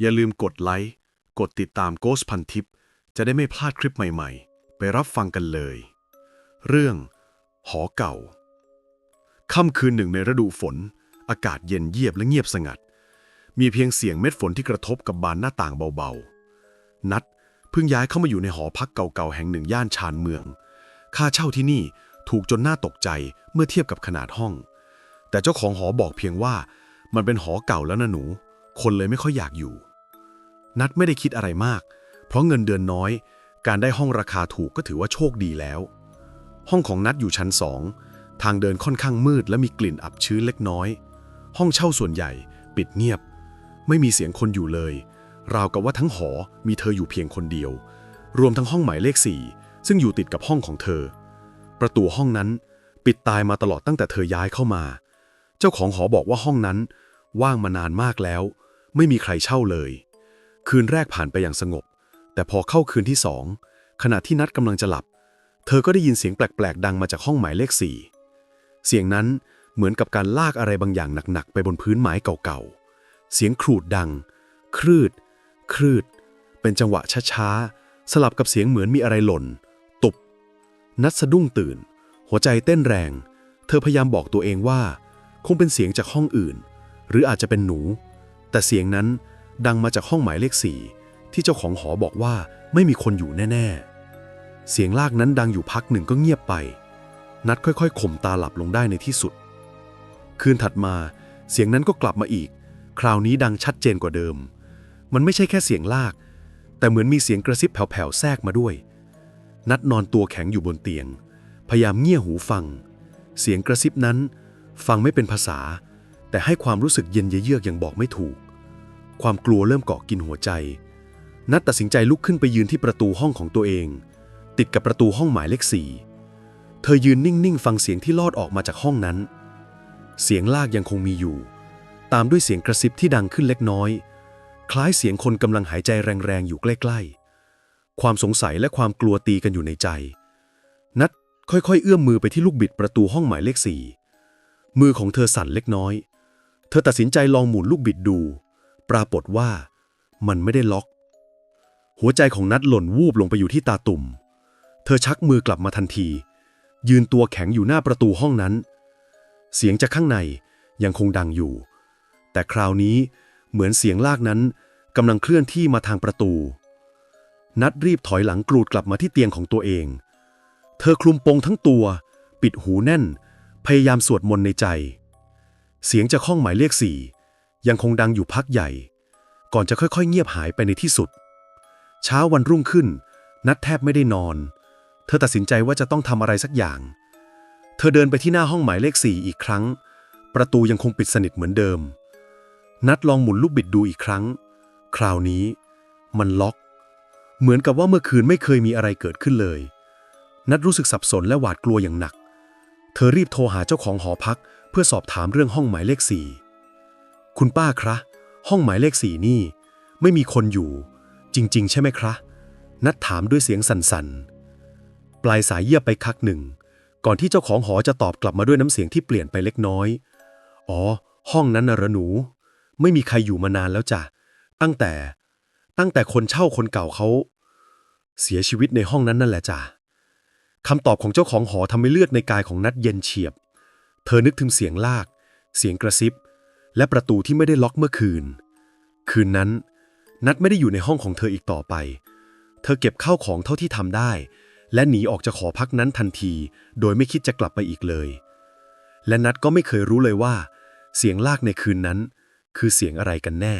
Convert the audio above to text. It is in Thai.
อย่าลืมกดไลค์ กดติดตามโกสพันทิป จะได้ไม่พลาดคลิปใหม่ๆ ไปรับฟังกันเลย เรื่อง หอเก่า ค่ำคืนหนึ่งในฤดูฝน อากาศเย็นเยียบและเงียบสงัด มีเพียงเสียงเม็ดฝนที่กระทบกับบานหน้าต่างเบาๆ นัดเพิ่งย้ายเข้ามาอยู่ในหอพักเก่าๆ แห่งหนึ่งย่านชานเมือง ค่าเช่าที่นี่ถูกจนน่าตกใจเมื่อเทียบกับขนาดห้อง แต่เจ้าของหอบอกเพียงว่ามันเป็นหอเก่าแล้วนะหนู คนเลยไม่ค่อยอยากอยู่ นัดไม่ได้คิดอะไรมาก เพราะเงินเดือนน้อย การได้ห้องราคาถูกก็ถือว่าโชคดีแล้ว ห้องของนัดอยู่ชั้นสองทางเดินค่อนข้างมืดและมีกลิ่นอับชื้นเล็กน้อย ห้องเช่าส่วนใหญ่ปิดเงียบ ไม่มีเสียงคนอยู่เลย ราวกับว่าทั้งหอมีเธออยู่เพียงคนเดียว รวมทั้งห้องหมายเลขสี่ซึ่งอยู่ติดกับห้องของเธอ ประตูห้องนั้นปิดตายมาตลอดตั้งแต่เธอย้ายเข้ามา เจ้าของหอบอกว่าห้องนั้น ว่างมานานมากแล้ว ไม่มีใครเช่าเลย คืนแรกผ่านไปอย่างสงบ แต่พอเข้าคืนที่สองขณะที่นัดกำลังจะหลับ เธอก็ได้ยินเสียงแปลกๆ ดังมาจากห้องหมายเลขสี่เสียงนั้นเหมือนกับการลากอะไรบางอย่างหนักๆ ไปบนพื้นไม้เก่าๆ เสียงครูดดัง ครืด ครืด เป็นจังหวะช้าๆ สลับกับเสียงเหมือนมีอะไรหล่น ตุบ นัดสะดุ้งตื่น หัวใจเต้นแรง เธอพยายามบอกตัวเองว่า คงเป็นเสียงจากห้องอื่น หรืออาจจะเป็นหนู แต่เสียงนั้น ดังมาจากห้องหมายเลขสี่ที่เจ้าของหอบอกว่าไม่มีคนอยู่แน่ ๆ เสียงลากนั้นดังอยู่พักหนึ่งก็เงียบไป นัดค่อยๆข่มตาหลับลงได้ในที่สุด คืนถัดมา เสียงนั้นก็กลับมาอีก คราวนี้ดังชัดเจนกว่าเดิม มันไม่ใช่แค่เสียงลาก แต่เหมือนมีเสียงกระซิบแผ่วๆแทรกมาด้วย นัดนอนตัวแข็งอยู่บนเตียง พยายามเงี่ยหูฟัง เสียงกระซิบนั้น ฟังไม่เป็นภาษา แต่ให้ความรู้สึกเย็นเยือกอย่างบอกไม่ถูก ความกลัวเริ่มเกาะกินหัวใจ นัดตัดสินใจลุกขึ้นไปยืนที่ประตูห้องของตัวเอง ติดกับประตูห้องหมายเลขสี่เธอยืนนิ่งๆ ฟังเสียงที่ลอดออกมาจากห้องนั้น เสียงลากยังคงมีอยู่ ตามด้วยเสียงกระซิบที่ดังขึ้นเล็กน้อย คล้ายเสียงคนกำลังหายใจแรงๆ อยู่ใกล้ๆ ความสงสัยและความกลัวตีกันอยู่ในใจ นัดค่อยๆ เอื้อมมือไปที่ลูกบิดประตูห้องหมายเลขสี่มือของเธอสั่นเล็กน้อย เธอตัดสินใจลองหมุนลูกบิดดู ปรากฏว่า มันไม่ได้ล็อก หัวใจของนัดหล่นวูบลงไปอยู่ที่ตาตุ่ม เธอชักมือกลับมาทันที ยืนตัวแข็งอยู่หน้าประตูห้องนั้น เสียงจากข้างในยังคงดังอยู่ แต่คราวนี้เหมือนเสียงลากนั้นกำลังเคลื่อนที่มาทางประตู นัดรีบถอยหลังกรูดกลับมาที่เตียงของตัวเอง เธอคลุมโปงทั้งตัว ปิดหูแน่น พยายามสวดมนต์ในใจ เสียงจากห้องหมายเลขสี่ ยังคงดังอยู่พักใหญ่ ก่อนจะค่อยๆ เงียบหายไปในที่สุด เช้าวันรุ่งขึ้น นัดแทบไม่ได้นอน เธอตัดสินใจว่าจะต้องทำอะไรสักอย่าง เธอเดินไปที่หน้าห้องหมายเลขสี่อีกครั้ง ประตูยังคงปิดสนิทเหมือนเดิม นัดลองหมุนลูกบิดดูอีกครั้ง คราวนี้ มันล็อก เหมือนกับว่าเมื่อคืนไม่เคยมีอะไรเกิดขึ้นเลย นัดรู้สึกสับสนและหวาดกลัวอย่างหนัก เธอรีบโทรหาเจ้าของหอพักเพื่อสอบถามเรื่องห้องหมายเลขสี่ คุณป้าครับห้องหมายเลขสี่นี่ ไม่มีคนอยู่ จริง ๆ ใช่ไหมครับนัดถามด้วยเสียงสั่นๆ ปลายสายเยียบไปคักหนึ่ง ก่อนที่เจ้าของหอจะตอบกลับมาด้วยน้ำเสียงที่เปลี่ยนไปเล็กน้อย อ๋อ ห้องนั้นนะรอหนู ไม่มีใครอยู่มานานแล้วจ้ะ ตั้งแต่ ตั้งแต่คนเช่าคนเก่าเขา เสียชีวิตในห้องนั้นนั่นแหละจ้ะคำตอบของเจ้าของหอทำให้เลือดในกายของนัดเย็นเฉียบ เธอนึกถึงเสียงลาก เสียงกระซิบ และประตูที่ไม่ได้ล็อกเมื่อคืน คืนนั้น นัดไม่ได้อยู่ในห้องของเธออีกต่อไป เธอเก็บข้าวของเท่าที่ทำได้ และหนีออกจากหอพักนั้นทันที โดยไม่คิดจะกลับไปอีกเลย และนัดก็ไม่เคยรู้เลยว่า เสียงลากในคืนนั้น คือเสียงอะไรกันแน่